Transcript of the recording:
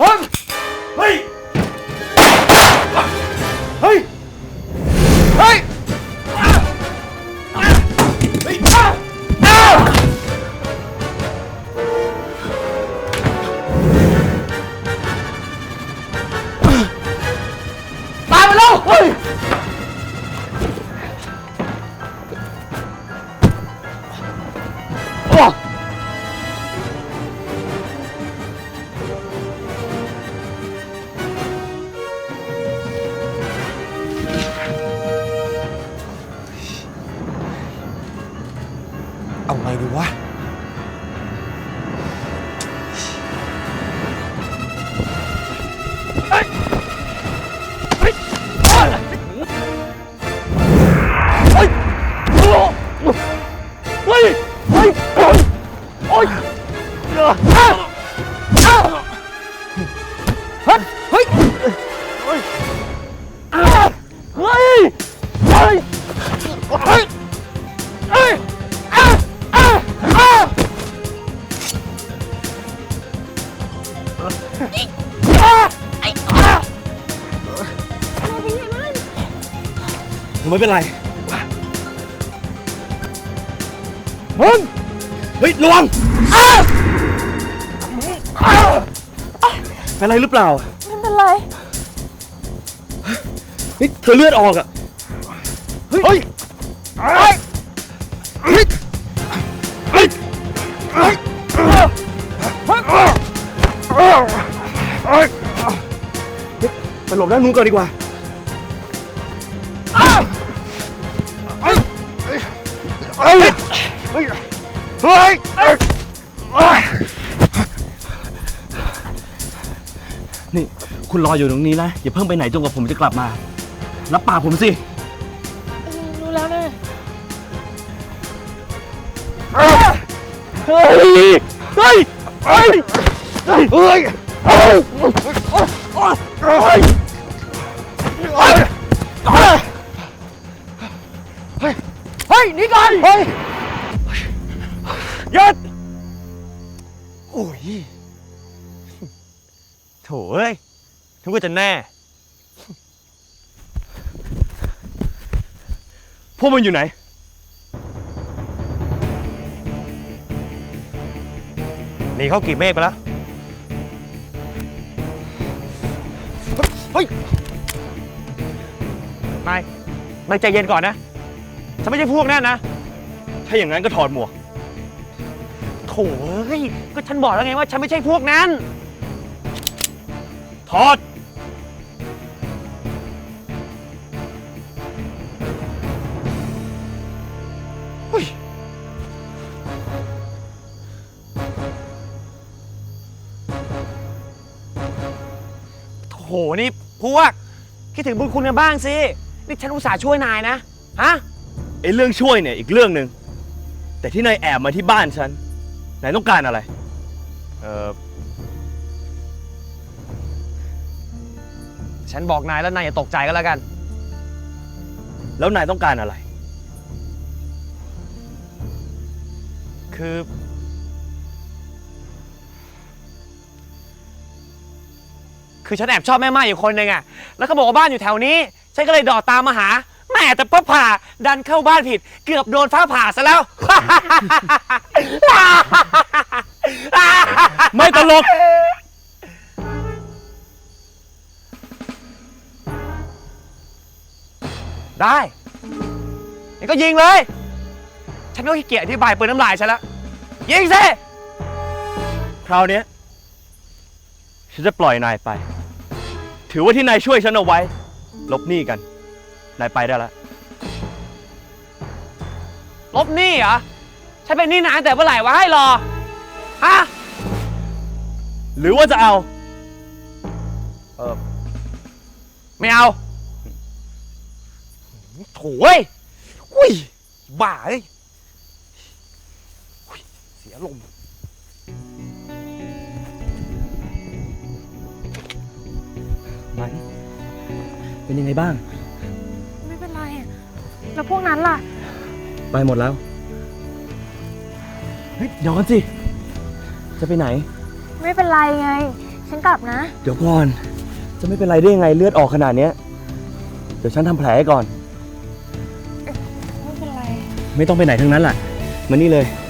Lan! เอาไงดีวะ ไม่เป็นไรมึงเฮ้ยระวังอ้าวอ้าวเป็นไรหรือเปล่า ไม่เป็นไรเฮ้ยเธอเลือดออกอะ เฮ้ย เฮ้ย เฮ้ย เฮ้ย เฮ้ย ไปหลบด้านนู้นก่อนดีกว่า นี่ คุณรออยู่ตรงนี้นะ อย่าเพิ่งไปไหนจนกว่าผมจะกลับมา รับปากผมสิ รู้แล้วนะเฮ้ย เฮ้ย เฮ้ย เฮ้ย หนี่ก่อนเฮ้ยหยัดโอ้ยโถเอ้ยนึกว่าจะแน่ พวกมันอยู่ไหน หนีเข้ากีบเมฆไปแล้ว เฮ้ยนายนายใจเย็นก่อนนะ ฉันไม่ใช่พวกนั่นนะ ถ้าอย่างนั้นก็ถอดหมวก โถเอ้ยก็ฉันบอกแล้วไงว่าฉันไม่ใช่พวกนั้น ถอดโถนี่พวก คิดถึงบุญคุณกันบ้างสิ นี่ฉันอุตส่าห์ช่วยนายนะ ฮะ ไอ้เรื่องช่วยเนี่ยอีกเรื่องหนึ่งแต่ที่นายแอบมาที่บ้านฉันนายต้องการอะไร เออฉันบอกนายแล้วนายอย่าตกใจก็แล้วกัน แล้วนายต้องการอะไร คือ คือฉันแอบชอบแม่ไม้อยู่คนหนึ่งอะแล้วเขาบอกว่าบ้านอยู่แถวนี้ ฉันก็เลยดอดตามมาหา แม่แต่ป้าผ่าดันเข้าบ้านผิด เกือบโดนฟ้าผ่าซะแล้ว ไม่ตลก ได้งั้นก็ยิงเลย ฉันก็ขี้เกียจอธิบายเปิดน้ำลายฉันแล้วยิงสิคราวเนี้ยฉันจะปล่อยนายไป ถือว่าที่นายช่วยฉันเอาไว้ ลบหนี้กัน นายไปได้แล้วลบหนี้เหรอฉันเป็นหนี้นานแต่เมื่อไหร่วะให้รอฮะหรือว่าจะเอาไม่เอาโถ่เว้ยอุ้ยบ้าเอ้ยอุ๊ยเสียลมณ์มันเป็นยังไงบ้าง แล้วพวกนั้นล่ะ ไปหมดแล้ว เฮ้ยเดี๋ยวก่อนสิ จะไปไหน ไม่เป็นไรไง ฉันกลับนะ เดี๋ยวก่อน จะไม่เป็นไรได้ยังไงเลือดออกขนาดเนี้ย เดี๋ยวฉันทำแผลให้ก่อน ไม่เป็นไร ไม่ต้องไปไหนทั้งนั้นแหละมานี่เลยไ